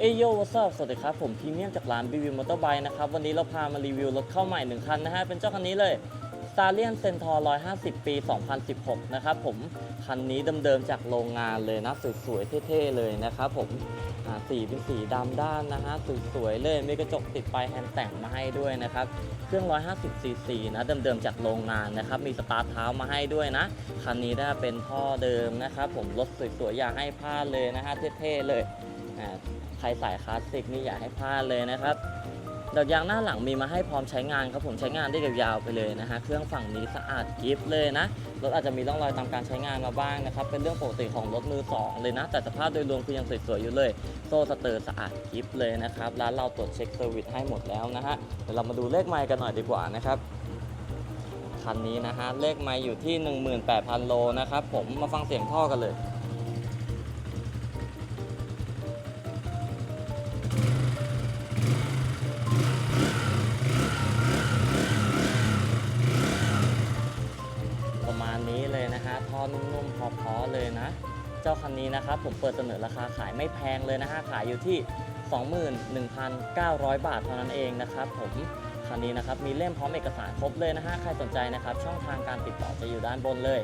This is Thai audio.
เอโยวัสสวัสดีครับผมพรีเมียมจากร้าน BV Motorbike นะครับ วันนี้เราพามารีวิวรถเข้าใหม่1คันนะฮะ เป็นเจ้าคันนี้เลย s t a r l i o n Centaur 150 ปี 2016 นะครับผม คันนี้เดิมๆจากโรงงานเลยนะ สวยๆเท่ๆเลยนะครับผมสีเป็นสีดำด้านนะฮะ สวยๆเลยมีกระจกติดปแฮนด์แต่งมาให้ด้วยนะครับ เครื่อง 150 cc นะเดิมๆจากโรงงานนะครับ มีสตาร์ทเท้ามาให้ด้วยนะ คันนี้นะเป็นท่อเดิมนะครับผม รถสวยๆ อย่าให้พลาดเลยนะฮะ เท่ๆเลย ใครสายคลาสสิกนี่อย่าให้พลาดเลยนะครับดอกยางหน้าหลังมีมาให้พร้อมใช้งานครับผมใช้งานได้ยาวๆไปเลยนะฮะเครื่องฝั่งนี้สะอาดกิฟเลยนะรถอาจจะมีร่องรอยตามการใช้งานมาบ้างนะครับเป็นเรื่องปกติของรถมือสองเลยนะ แต่สภาพโดยรวมคือยังสวยๆอยู่เลย โซ่สเตอร์สะอาดกิฟเลยนะครับร้านเราตรวจเช็คเซอร์วิสให้หมดแล้วนะฮะเดี๋ยวเรามาดูเลขไมล์กันหน่อยดีกว่านะครับคันนี้นะฮะเลขไมล์อยู่ที่ 18,000 โลนะครับผมมาฟังเสียงท่อกันเลย ท่อนุ่มๆพอๆเลยนะ เจ้าคันนี้นะครับผมเปิดเสนอราคาขายไม่แพงเลยนะฮะขายอยู่ที่ 21,900 บาทเท่านั้นเองนะครับผมคันนี้นะครับมีเล่มพร้อมเอกสารครบเลยนะฮะใครสนใจนะครับช่องทางการติดต่อจะอยู่ด้านบนเลย